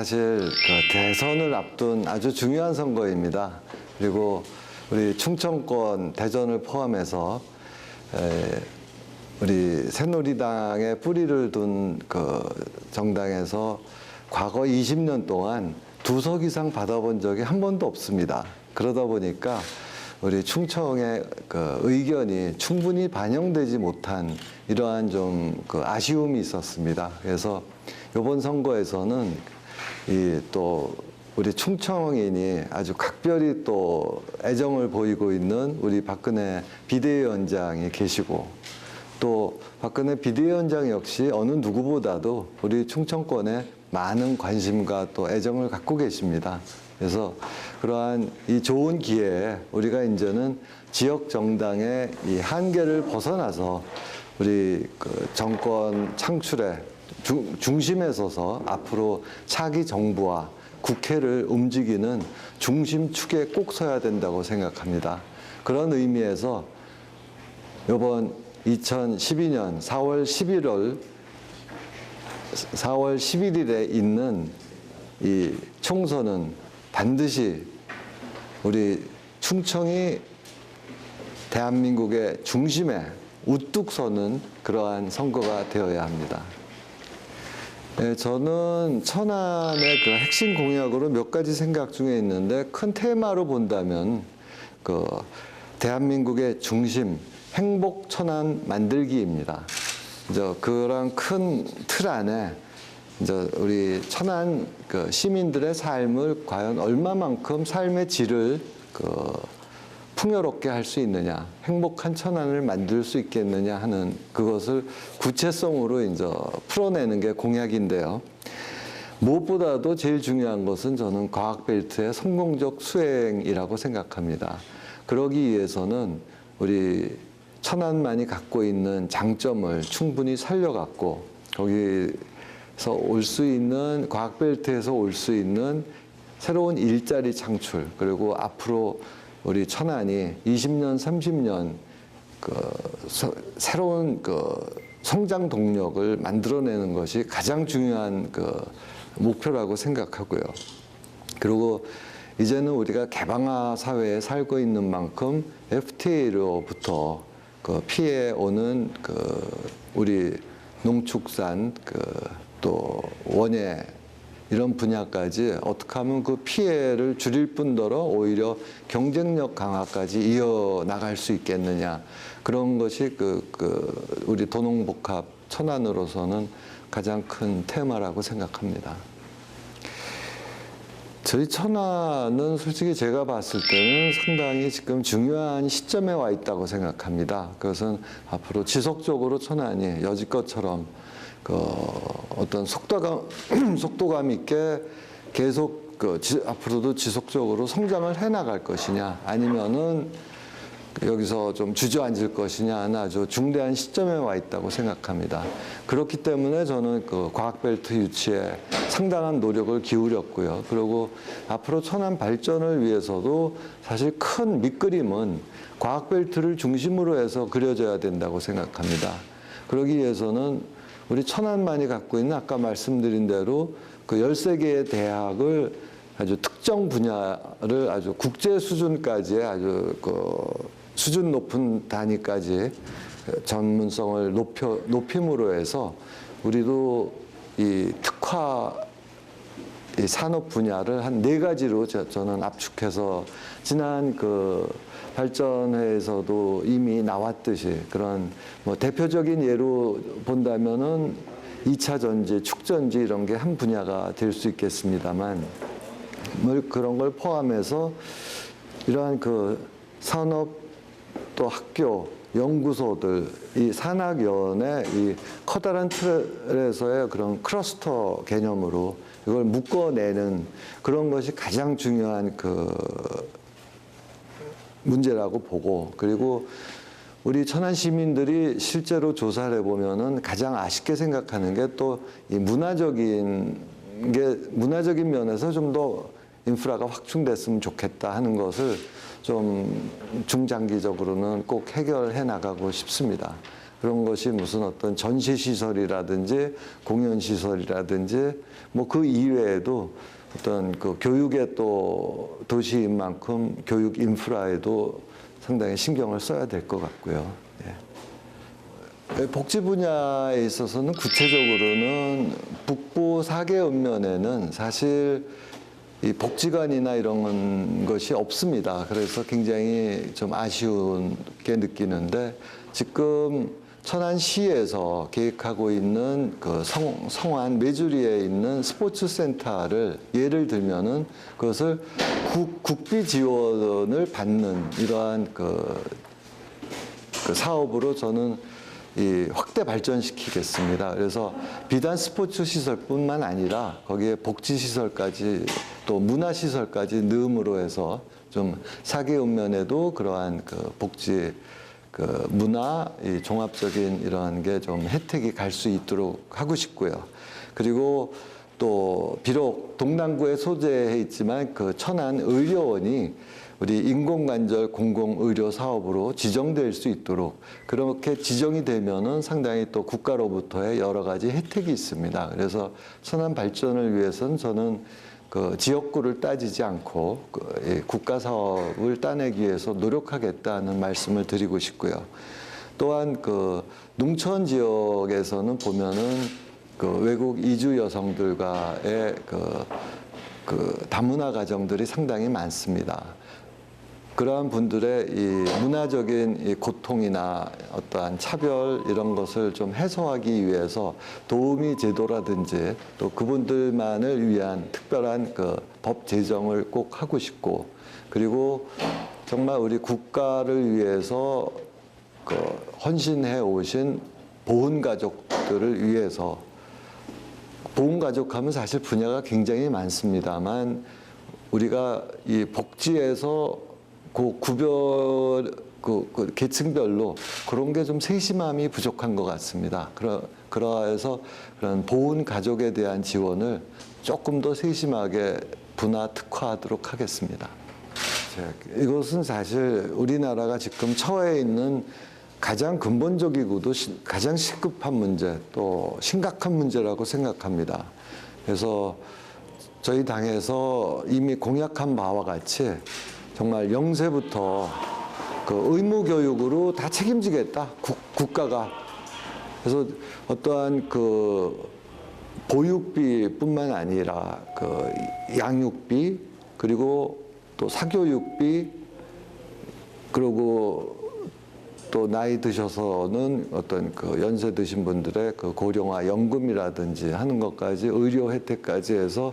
사실 그 대선을 앞둔 아주 중요한 선거입니다. 그리고 우리 충청권 대전을 포함해서 에, 우리 새누리당에 뿌리를 둔 그 정당에서 과거 20년 동안 두 석 이상 받아본 적이 한 번도 없습니다. 그러다 보니까 우리 충청의 그 의견이 충분히 반영되지 못한 이러한 좀 그 아쉬움이 있었습니다. 그래서 이번 선거에서는 이 또 우리 충청인이 아주 각별히 또 애정을 보이고 있는 우리 박근혜 비대위원장이 계시고 또 박근혜 비대위원장 역시 어느 누구보다도 우리 충청권에 많은 관심과 또 애정을 갖고 계십니다. 그래서 그러한 이 좋은 기회에 우리가 이제는 지역 정당의 이 한계를 벗어나서 우리 그 정권 창출에 중, 중심에 서서 앞으로 차기 정부와 국회를 움직이는 중심축에 꼭 서야 된다고 생각합니다. 그런 의미에서 이번 2012년 4월 11월 4월 11일에 있는 이 총선은 반드시 우리 충청이 대한민국의 중심에 우뚝 서는 그러한 선거가 되어야 합니다. 네, 저는 천안의 그 핵심 공약으로 몇 가지 생각 중에 있는데 큰 테마로 본다면 그 대한민국의 중심 행복 천안 만들기입니다. 이제 그런 큰 틀 안에 이제 우리 천안 그 시민들의 삶을 과연 얼마만큼 삶의 질을 그 풍요롭게 할 수 있느냐, 행복한 천안을 만들 수 있겠느냐 하는 그것을 구체성으로 이제 풀어내는 게 공약인데요. 무엇보다도 제일 중요한 것은 저는 과학벨트의 성공적 수행이라고 생각합니다. 그러기 위해서는 우리 천안만이 갖고 있는 장점을 충분히 살려갖고 거기서 올 수 있는 과학벨트에서 올 수 있는 새로운 일자리 창출 그리고 앞으로 우리 천안이 20년, 30년 그 서- 새로운 그 성장 동력을 만들어내는 것이 가장 중요한 그 목표라고 생각하고요. 그리고 이제는 우리가 개방화 사회에 살고 있는 만큼 FTA로부터 그 피해 오는 그 우리 농축산 그 또 원예 이런 분야까지 어떻게 하면 그 피해를 줄일 뿐더러 오히려 경쟁력 강화까지 이어 나갈 수 있겠느냐 그런 것이 그, 그 우리 도농복합 천안으로서는 가장 큰 테마라고 생각합니다. 저희 천안은 솔직히 제가 봤을 때는 상당히 지금 중요한 시점에 와 있다고 생각합니다. 그것은 앞으로 지속적으로 천안이 여지껏처럼 그 어떤 속도감, 속도감 있게 계속 그 지- 앞으로도 지속적으로 성장을 해 나갈 것이냐 아니면은 여기서 좀 주저앉을 것이냐 하는 아주 중대한 시점에 와 있다고 생각합니다. 그렇기 때문에 저는 그 과학벨트 유치에 상당한 노력을 기울였고요. 그리고 앞으로 천안 발전을 위해서도 사실 큰 밑그림은 과학벨트를 중심으로 해서 그려져야 된다고 생각합니다. 그러기 위해서는 우리 천안만이 갖고 있는 아까 말씀드린 대로 그 13개의 대학을 아주 특정 분야를 아주 국제 수준까지의 아주 그 수준 높은 단위까지 전문성을 높여 높임으로 해서 우리도 이 특화 이 산업 분야를 한 네 가지로 저, 저는 압축해서 지난 그 발전회에서도 이미 나왔듯이 그런 뭐 대표적인 예로 본다면은 2차 전지, 축전지 이런 게 한 분야가 될 수 있겠습니다만 뭘 그런 걸 포함해서 이러한 그 산업 또 학교 연구소들 이 산학연의 이 커다란 틀에서의 그런 클러스터 개념으로 이걸 묶어내는 그런 것이 가장 중요한 그 문제라고 보고 그리고 우리 천안 시민들이 실제로 조사를 해보면은 가장 아쉽게 생각하는 게 또 이 문화적인 게 문화적인 면에서 좀 더 인프라가 확충됐으면 좋겠다 하는 것을 좀 중장기적으로는 꼭 해결해 나가고 싶습니다. 그런 것이 무슨 어떤 전시 시설이라든지 공연 시설이라든지 뭐 그 이외에도 어떤 그 교육의 또 도시인 만큼 교육 인프라에도 상당히 신경을 써야 될 것 같고요. 예. 복지 분야에 있어서는 구체적으로는 북부 사계 읍면에는 사실 이 복지관이나 이런 것이 없습니다. 그래서 굉장히 좀 아쉬운게 느끼는데 지금 천안시에서 계획하고 있는 그 성, 성안 메주리에 있는 스포츠 센터를 예를 들면은 그것을 국, 국비 지원을 받는 이러한 그 그 사업으로 저는 이 확대 발전시키겠습니다. 그래서 비단 스포츠 시설뿐만 아니라 거기에 복지 시설까지 또 문화 시설까지 넣음으로 해서 좀 사계 읍면에도 그러한 그 복지 그 문화 이 종합적인 이러한 게 좀 혜택이 갈 수 있도록 하고 싶고요. 그리고 또 비록 동남구에 소재해 있지만 그 천안 의료원이 우리 인공관절 공공의료 사업으로 지정될 수 있도록 그렇게 지정이 되면은 상당히 또 국가로부터의 여러 가지 혜택이 있습니다. 그래서 천안 발전을 위해서는 저는 그 지역구를 따지지 않고 그이 국가 사업을 따내기 위해서 노력하겠다는 말씀을 드리고 싶고요. 또한 그 농촌 지역에서는 보면은 그 외국 이주 여성들과의 그, 그 다문화 가정들이 상당히 많습니다. 그러한 분들의 이 문화적인 이 고통이나 어떠한 차별 이런 것을 좀 해소하기 위해서 도우미 제도라든지 또 그분들만을 위한 특별한 그 법 제정을 꼭 하고 싶고 그리고 정말 우리 국가를 위해서 그 헌신해 오신 보훈 가족들을 위해서 보훈 가족 하면 사실 분야가 굉장히 많습니다만 우리가 이 복지에서 그 구별 그, 그 계층별로 그런 게 좀 세심함이 부족한 것 같습니다. 그러 그러해서 그런 보훈 가족에 대한 지원을 조금 더 세심하게 분화 특화하도록 하겠습니다. 자, 이것은 사실 우리나라가 지금 처해 있는 가장 근본적이고도 시- 가장 시급한 문제 또 심각한 문제라고 생각합니다. 그래서 저희 당에서 이미 공약한 바와 같이 정말 영세부터 그 의무 교육으로 다 책임지겠다 국, 국가가. 그래서 어떠한 그 보육비뿐만 아니라 그 양육비 그리고 또 사교육비 그리고 또 나이 드셔서는 어떤 그 연세 드신 분들의 그 고령화 연금이라든지 하는 것까지 의료 혜택까지 해서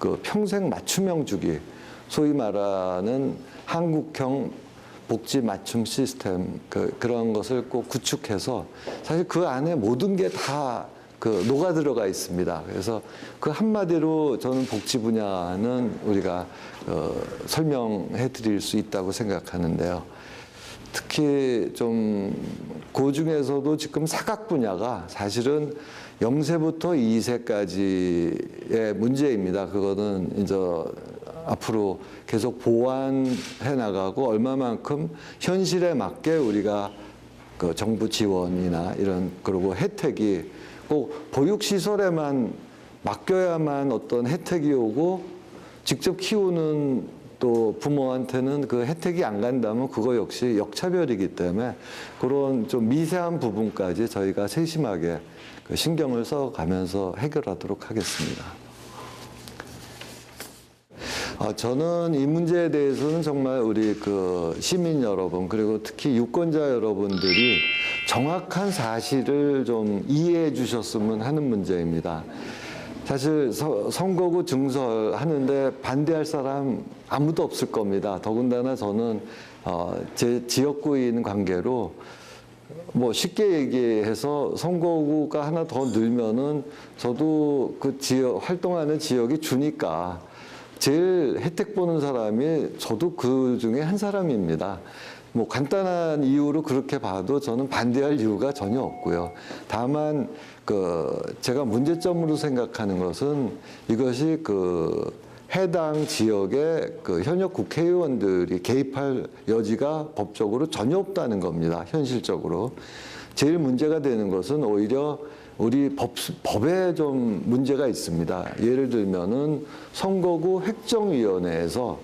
그 평생 맞춤형 주기 소위 말하는 한국형 복지 맞춤 시스템 그 그런 것을 꼭 구축해서 사실 그 안에 모든 게다 그 녹아 들어가 있습니다. 그래서 그 한마디로 저는 복지 분야는 우리가 어, 설명해 드릴 수 있다고 생각하는데요. 특히 좀그 중에서도 지금 사각 분야가 사실은 0세부터 2세까지의 문제입니다. 그거는 이제 앞으로 계속 보완해 나가고 얼마만큼 현실에 맞게 우리가 그 정부 지원이나 이런 그리고 혜택이 꼭 보육 시설에만 맡겨야만 어떤 혜택이 오고 직접 키우는 또 부모한테는 그 혜택이 안 간다면 그거 역시 역차별이기 때문에 그런 좀 미세한 부분까지 저희가 세심하게 그 신경을 써가면서 해결하도록 하겠습니다. 아, 저는 이 문제에 대해서는 정말 우리 그 시민 여러분 그리고 특히 유권자 여러분들이 정확한 사실을 좀 이해해 주셨으면 하는 문제입니다. 사실 서- 선거구 증설 하는데 반대할 사람 아무도 없을 겁니다. 더군다나 저는 어, 제 지역구인 관계로 뭐 쉽게 얘기해서 선거구가 하나 더 늘면은 저도 그 지역 활동하는 지역이 주니까 제일 혜택 보는 사람이 저도 그 중에 한 사람입니다. 뭐 간단한 이유로 그렇게 봐도 저는 반대할 이유가 전혀 없고요. 다만 그 제가 문제점으로 생각하는 것은 이것이 그 해당 지역의 그 현역 국회의원들이 개입할 여지가 법적으로 전혀 없다는 겁니다. 현실적으로. 제일 문제가 되는 것은 오히려 우리 법, 법에 좀 문제가 있습니다. 예를 들면은 선거구 획정위원회에서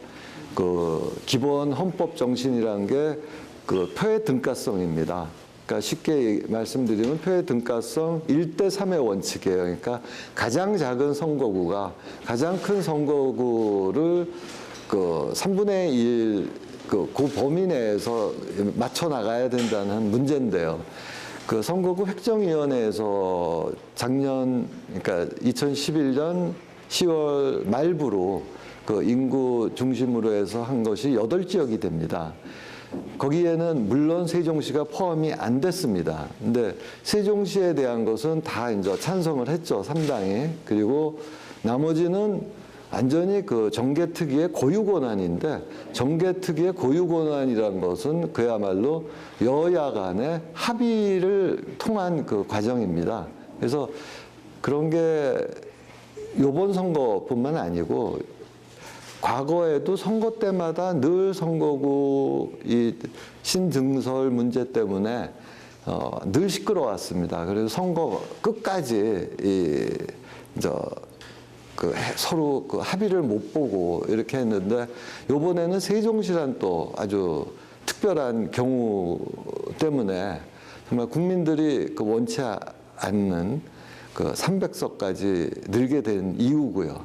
그 기본 헌법 정신이라는 게 그 표의 등가성입니다. 그러니까 쉽게 말씀드리면 표의 등가성 1대 3의 원칙이에요. 그러니까 가장 작은 선거구가 가장 큰 선거구를 그 3분의 1, 그, 그 범위 내에서 맞춰 나가야 된다는 문제인데요. 그 선거구 획정위원회에서 작년, 그러니까 2011년 10월 말부로 그 인구 중심으로 해서 한 것이 여덟 지역이 됩니다. 거기에는 물론 세종시가 포함이 안 됐습니다. 근데 세종시에 대한 것은 다 이제 찬성을 했죠. 삼당이 그리고 나머지는 완전히 그 정계 특위의 고유 권한인데 정계 특위의 고유 권한이란 것은 그야말로 여야 간의 합의를 통한 그 과정입니다. 그래서 그런 게 요번 선거뿐만 아니고 과거에도 선거 때마다 늘 선거구 이 신증설 문제 때문에 어, 늘 시끄러웠습니다. 그래서 선거 끝까지 이 저 그 서로 그 합의를 못 보고 이렇게 했는데 요번에는 세종시란 또 아주 특별한 경우 때문에 정말 국민들이 그 원치 않는 그 300석까지 늘게 된 이유고요.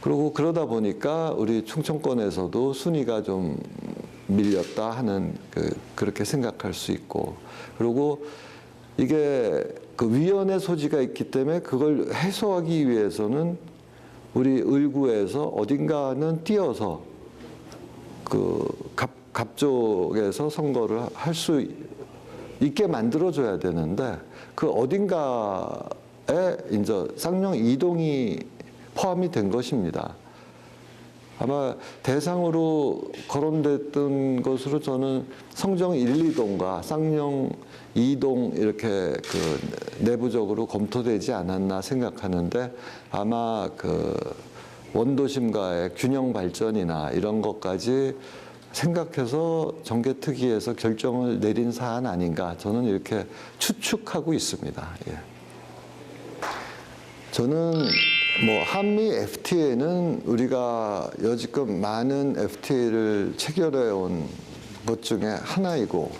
그리고 그러다 보니까 우리 충청권에서도 순위가 좀 밀렸다 하는 그 그렇게 생각할 수 있고 그리고 이게 그 위원회 소지가 있기 때문에 그걸 해소하기 위해서는 우리 을구에서 어딘가는 뛰어서 그 갑, 갑쪽에서 선거를 할 수 있게 만들어줘야 되는데 그 어딘가에 이제 쌍용 이동이 포함이 된 것입니다. 아마 대상으로 거론됐던 것으로 저는 성정 1, 2동과 쌍용 2동 이렇게 그 내부적으로 검토되지 않았나 생각하는데 아마 그 원도심과의 균형 발전이나 이런 것까지 생각해서 정계특위에서 결정을 내린 사안 아닌가 저는 이렇게 추측하고 있습니다. 예. 저는 뭐 한미 FTA는 우리가 여지껏 많은 FTA를 체결해 온 것 중에 하나이고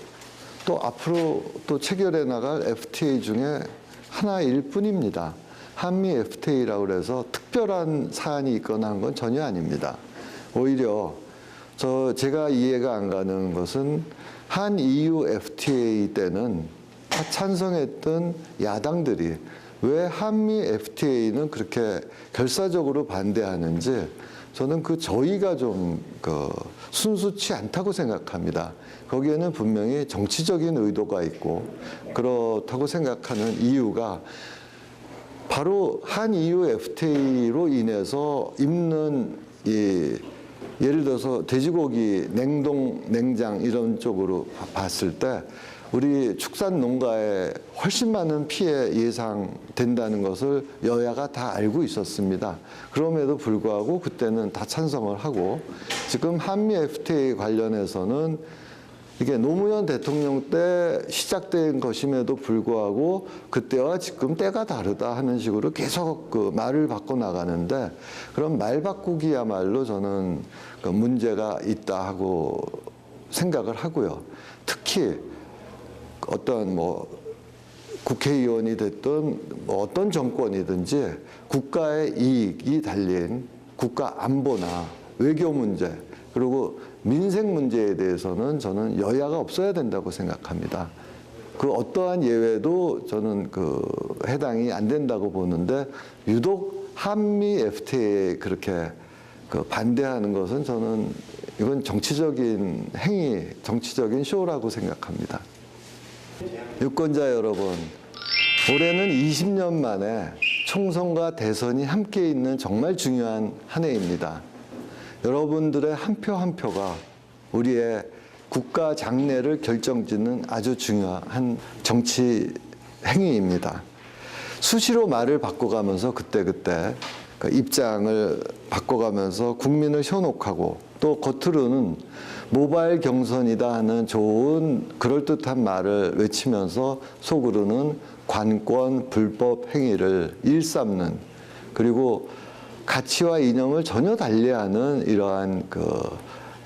또 앞으로 또 체결해 나갈 FTA 중에 하나일 뿐입니다. 한미 FTA라고 그래서 특별한 사안이 있거나 한 건 전혀 아닙니다. 오히려 저 제가 이해가 안 가는 것은 한 EU FTA 때는 다 찬성했던 야당들이 왜 한미 FTA는 그렇게 결사적으로 반대하는지 저는 그 저희가 좀 그 순수치 않다고 생각합니다. 거기에는 분명히 정치적인 의도가 있고 그렇다고 생각하는 이유가 바로 한 EU FTA로 인해서 입는 이 예를 들어서 돼지고기 냉동 냉장 이런 쪽으로 봤을 때 우리 축산 농가에 훨씬 많은 피해 예상된다는 것을 여야가 다 알고 있었습니다. 그럼에도 불구하고 그때는 다 찬성을 하고 지금 한미 FTA 관련해서는 이게 노무현 대통령 때 시작된 것임에도 불구하고 그때와 지금 때가 다르다 하는 식으로 계속 그 말을 바꿔 나가는데 그런 말 바꾸기야말로 저는 그 문제가 있다 하고 생각을 하고요. 특히 어떤 뭐 국회의원이 됐든 뭐 어떤 정권이든지 국가의 이익이 달린 국가 안보나 외교 문제 그리고 민생 문제에 대해서는 저는 여야가 없어야 된다고 생각합니다. 그 어떠한 예외도 저는 그 해당이 안 된다고 보는데 유독 한미 FTA에 그렇게 그 반대하는 것은 저는 이건 정치적인 행위, 정치적인 쇼라고 생각합니다. 유권자 여러분, 올해는 20년 만에 총선과 대선이 함께 있는 정말 중요한 한 해입니다. 여러분들의 한 표 한 표가 우리의 국가 장래를 결정짓는 아주 중요한 정치 행위입니다. 수시로 말을 바꿔가면서 그때그때 그 입장을 바꿔가면서 국민을 현혹하고 또 겉으로는 모바일 경선이다 하는 좋은 그럴듯한 말을 외치면서 속으로는 관권 불법 행위를 일삼는 그리고 가치와 이념을 전혀 달리하는 이러한 그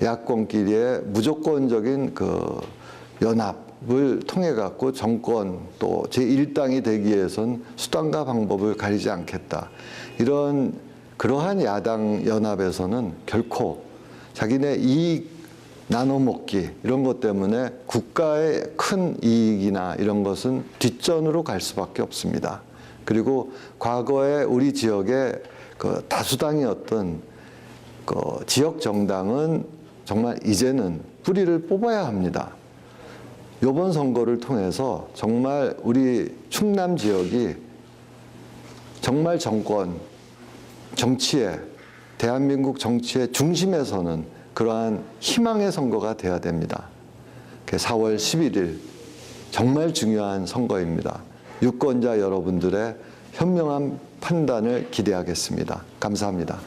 야권끼리의 무조건적인 그 연합을 통해 갖고 정권 또 제1당이 되기 위해선 수단과 방법을 가리지 않겠다. 이런 그러한 야당 연합에서는 결코 자기네 이익 나눠 먹기 이런 것 때문에 국가의 큰 이익이나 이런 것은 뒷전으로 갈 수밖에 없습니다. 그리고 과거에 우리 지역의 그 다수당이었던 그 지역 정당은 정말 이제는 뿌리를 뽑아야 합니다. 이번 선거를 통해서 정말 우리 충남 지역이 정말 정권, 정치에, 대한민국 정치의 중심에 서는 그러한 희망의 선거가 돼야 됩니다. 4월 11일 정말 중요한 선거입니다. 유권자 여러분들의 현명한 판단을 기대하겠습니다. 감사합니다.